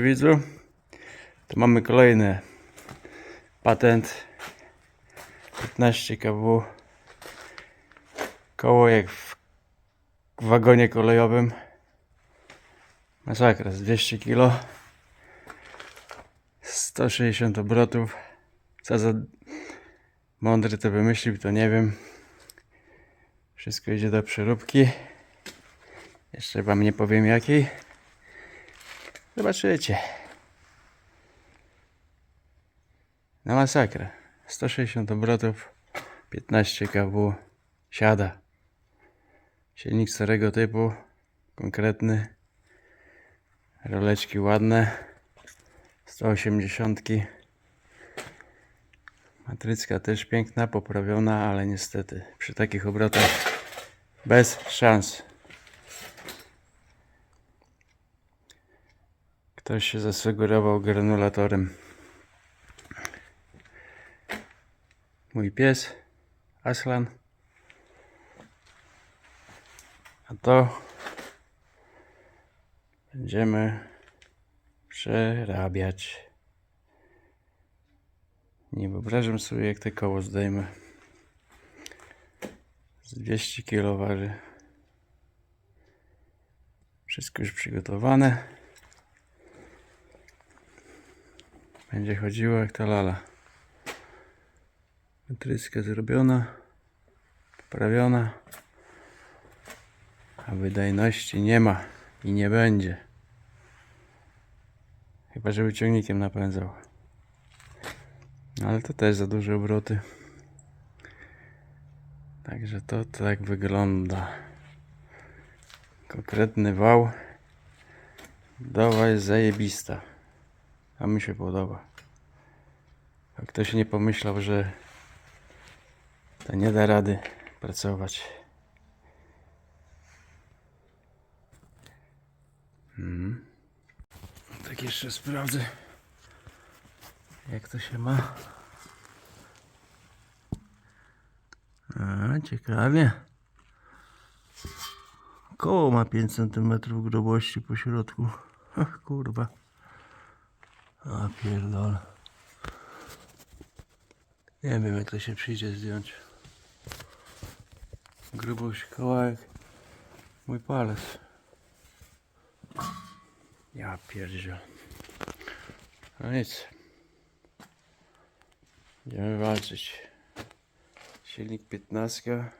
widzu. To mamy kolejny patent. 15 kW koło jak w wagonie kolejowym. Masakra z 200 kg 160 obrotów. Co za mądry to wymyślił to nie wiem. Wszystko idzie do przeróbki. Jeszcze wam nie powiem jakiej Zobaczycie. Na masakrę. 160 obrotów, 15 kW, siada. Silnik starego typu, konkretny. Roleczki ładne. 180. Matrycka też piękna, poprawiona, ale niestety przy takich obrotach bez szans. Ktoś się zasugerował granulatorem. Mój pies, Aslan. A to będziemy przerabiać. Nie wyobrażam sobie, jak te koło zdejmę. Z 200 kg waży. Wszystko już przygotowane. Będzie chodziło jak ta lala. Metrycka zrobiona, poprawiona, a wydajności nie ma i nie będzie. Chyba, że ciągnikiem napędzał. Ale to też za duże obroty. Także to tak wygląda. Konkretny wał. Dowa jest zajebista. A mi się podoba. A ktoś nie pomyślał, że to nie da rady pracować. Mhm. Tak jeszcze sprawdzę, jak to się ma. A, ciekawie. Koło ma 5 cm grubości po środku. Ach, kurwa. A pierdol. Nie wiem jak to się przyjdzie zdjąć. Grubość kawałek. Mój palec. Ja pierdziel. No nic. Będziemy walczyć. Silnik 15.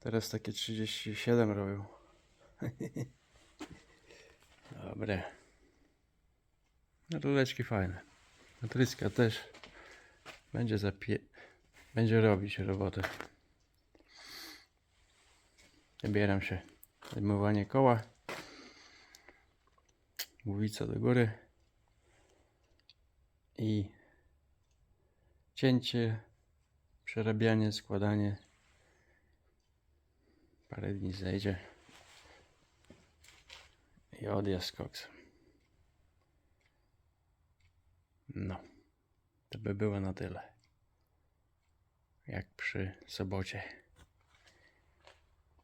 Teraz takie 37 robią. Dobre. No ruleczki fajne. Matrycka też będzie zapie... będzie robić robotę. Zabieram się. Zajmowanie koła. Głowica do góry. I cięcie, przerabianie, składanie. Parę dni zejdzie. I odjazd koksem. No, to by było na tyle. Jak przy sobocie.